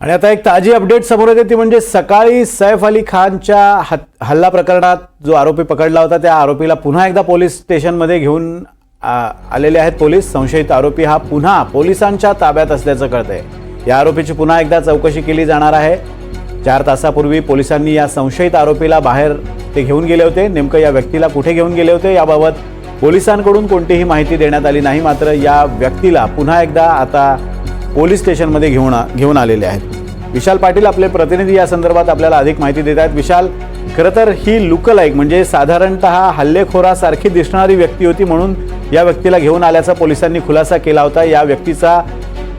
आणि आता एक ताजी अपडेट समोर येते ती म्हणजे सकाळी सैफ अली खानच्या हत- हल्ला प्रकरणात जो आरोपी पकडला होता त्या आरोपीला पुन्हा एकदा पोलीस स्टेशनमध्ये घेऊन आलेले आहेत पोलीस. संशयित आरोपी हा पुन्हा पोलिसांच्या ताब्यात असल्याचं कळतंय. या आरोपीची पुन्हा एकदा चौकशी केली जाणार आहे. चार तासापूर्वी पोलिसांनी या संशयित आरोपीला बाहेर ते घेऊन गेले होते. नेमकं या व्यक्तीला कुठे घेऊन गेले होते याबाबत पोलिसांकडून कोणतीही माहिती देण्यात आली नाही. मात्र या व्यक्तीला पुन्हा एकदा आता पोलीस स्टेशनमध्ये घेऊन घेऊन आलेले आहेत. विशाल पाटील आपले प्रतिनिधी या संदर्भात आपल्याला अधिक माहिती देत आहेत. विशाल खरं तर ही लुकलाईक म्हणजे साधारणतः हल्लेखोरासारखी दिसणारी व्यक्ती होती म्हणून या व्यक्तीला घेऊन आल्याचा पोलिसांनी खुलासा केला होता. या व्यक्तीचा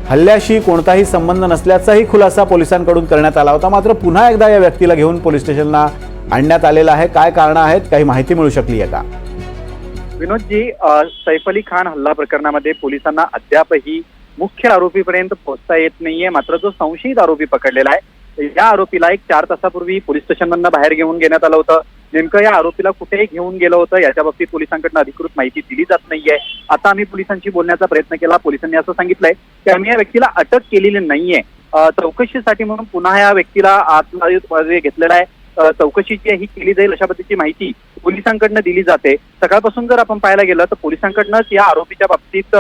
हल्ल्याशी कोणताही संबंध नसल्याचाही खुलासा पोलिसांकडून करण्यात आला होता. मात्र पुन्हा एकदा या व्यक्तीला घेऊन पोलीस स्टेशनला आणण्यात आलेलं आहे. काय कारणं आहेत? काही माहिती मिळू शकली आहे का? विनोदजी सैफ अली खान हल्ला प्रकरणामध्ये पोलिसांना अद्यापही मुख्य आरोपीपर्यंत पोहोचता येत नाहीये. मात्र जो संशयित आरोपी पकडलेला आहे या आरोपीला एक चार तासापूर्वी पोलीस स्टेशनमधनं बाहेर घेऊन घेण्यात आलं होतं. नेमकं या आरोपीला कुठेही घेऊन गेलं होतं याच्या बाबतीत पोलिसांकडनं अधिकृत माहिती दिली जात नाहीये. आता आम्ही पोलिसांशी बोलण्याचा प्रयत्न केला. पोलिसांनी असं सांगितलंय की आम्ही या व्यक्तीला अटक केलेली नाहीये. चौकशीसाठी म्हणून पुन्हा या व्यक्तीला आत घेतलेला आहे. चौकशी जी आहे ही केली जाईल अशा पद्धतीची माहिती पोलिसांकडनं दिली जाते. सकाळपासून जर आपण पाहायला गेलं तर पोलिसांकडनंच या आरोपीच्या बाबतीत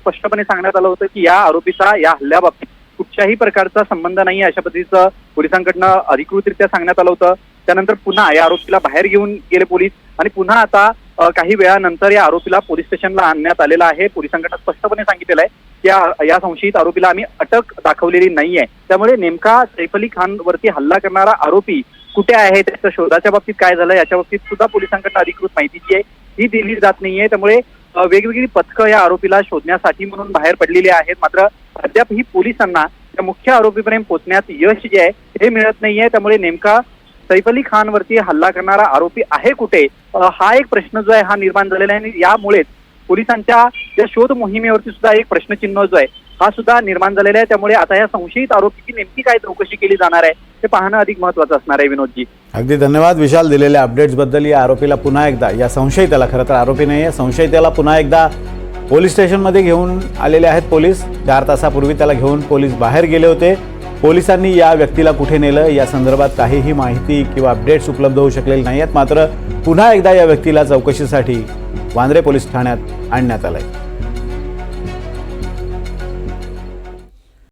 स्पष्टपणे सांगण्यात आलं होतं की या आरोपीचा या हल्ल्याबाबतीत कुठच्याही प्रकारचा संबंध नाही अशा पद्धतीचं पोलिसांकडनं अधिकृतरित्या सांगण्यात आलं होतं. त्यानंतर पुन्हा या आरोपीला बाहेर घेऊन गेले पोलीस आणि पुन्हा आता काही वेळानंतर या आरोपीला पोलीस स्टेशनला आणण्यात आलेलं आहे. पोलिसांकडनं स्पष्टपणे सांगितलेलं आहे की या या संशयित आरोपीला आम्ही अटक दाखवलेली नाहीये. त्यामुळे नेमका सैफ अली खान वरती हल्ला करणारा आरोपी कुठे आहे त्याच्या शोधाच्या बाबतीत काय झालं याच्या बाबतीत सुद्धा पोलिसांकडनं अधिकृत माहिती जी आहे ही दिली जात नाहीये. त्यामुळे वेगवेगळी पथकं या आरोपीला शोधण्यासाठी म्हणून बाहेर पडलेली आहेत. मात्र अद्याप ही पोलिसांना त्या मुख्य आरोपीपर्यंत पोहोचण्यात यश जे आहे हे मिळत नाहीये. त्यामुळे नेमका सैफ अली खान वरती हल्ला करणारा आरोपी आहे कुठे? हा एक प्रश्न जो आहे हा निर्माण झालेला आहे आणि यामुळेच पोलिसांच्या या शोध मोहिमेवरती सुद्धा एक प्रश्नचिन्ह जो आहे हा सुद्धा निर्माण झालेला आहे. त्यामुळे आता या संशयित आरोपीची नेमकी काय चौकशी केली जाणार आहे ते पाहणं अधिक महत्वाचं असणार आहे विनोदजी. अगदी धन्यवाद विशाल दिलेल्या अपडेट्सबद्दल या आरोपीला पुन्हा एकदा या संशयिताला खरं तर आरोपी नाही आहे संशयिताला पुन्हा एकदा पोलीस स्टेशनमध्ये घेऊन आलेले आहेत पोलीस. चार तासापूर्वी त्याला घेऊन पोलीस बाहेर गेले होते. पोलिसांनी या व्यक्तीला कुठे नेलं या संदर्भात काहीही माहिती किंवा अपडेट्स उपलब्ध होऊ शकलेले नाही आहेत मात्र पुन्हा एकदा या व्यक्तीला चौकशीसाठी वांद्रे पोलीस ठाण्यात आणण्यात आलं आहे